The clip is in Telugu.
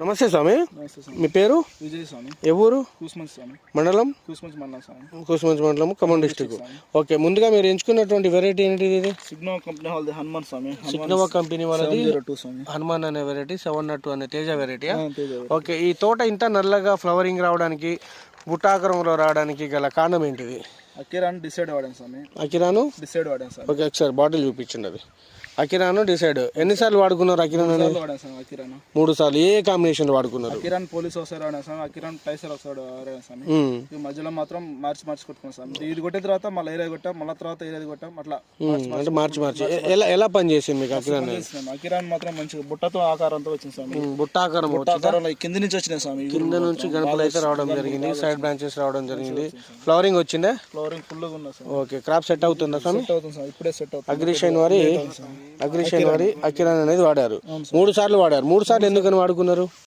నమస్తే స్వామి. మీ పేరు? విజయ్ స్వామి. కూసుమంచి స్వామి. మండలం? కూసుమంచి మన్నా స్వామి. కుసుమంచి మండలం ఖమ్మం డిస్టిక్ ఓకే ముందుగా మీరు ఎంచుకున్నటువంటి వెరైటీ ఏంటిది ఇది? సిగ్నో కంపెనీ వాళ్ళది హనుమాన్ స్వామి. సిగ్నోవా కంపెనీ వాళ్ళది. హనుమాన్ అనే వెరైటీ సెవెన్ నట్టు అనే తేజ వెరైటీ. ఓకే ఈ తోట ఇంత నల్లగా ఫ్లవరింగ్ రావడానికి బుట్టాకారంలో రావడానికి గల కారణం ఏంటిది? అకిరాన్ డిసైడ్ వాడాను స్వామి. అకిరాను డిసైడ్ వాడాను స్వామి. ఓకే ఒకసారి బాటిల్ చూపించండి అది. అకిరాను డిసైడ్. ఎన్నిసార్లు వాడుకున్నారు అకిరాన్ అకిరాన్? మూడు సార్లు ఏ కాంబినేషన్ వాడుకున్నారు? అకిరాన్ పోలీస్ ఒకసారి స్వామి అకిరాన్ టైసర్ ఒకసారి స్వామి. ఈ మధ్యలో మాత్రం మార్చి మార్చి కొట్టుకున్నాం స్వామి ఇది కొట్టిన తర్వాత మళ్ళీ ఏరియా కొట్టాం మళ్ళీ తర్వాత ఏరియా కొట్టాం అట్లా అంటే మార్చి మార్చి. ఎలా ఎలా పనిచేసింది మీకు అకిరాన్ అకిరాన్ మాత్రం మంచిగా బుట్టతో ఆకారంతో వచ్చింది స్వామి బుట్ట ఆకారంలో ఈ కింది నుంచి వచ్చినాయి స్వామి కింద నుంచి గణపలు అయితే రావడం జరిగింది. సైడ్ బ్రాంచెస్ రావడం జరిగింది. ఫ్లవరింగ్ వచ్చిందా? ఫ్లోరింగ్ ఫుల్గా ఉన్నా స్వామి ఓకే. క్రాప్ సెట్ అవుతుందా స్వామి? సెట్ అవుతుంది స్వామి ఇప్పుడే సెట్ అవుతుంది. అగ్రిషన్ వారి అగ్రిషన్ వారి అకిరాన్ అనేది వాడారు. మూడు సార్లు వాడారు. మూడు సార్లు ఎందుకని వాడుకున్నారు?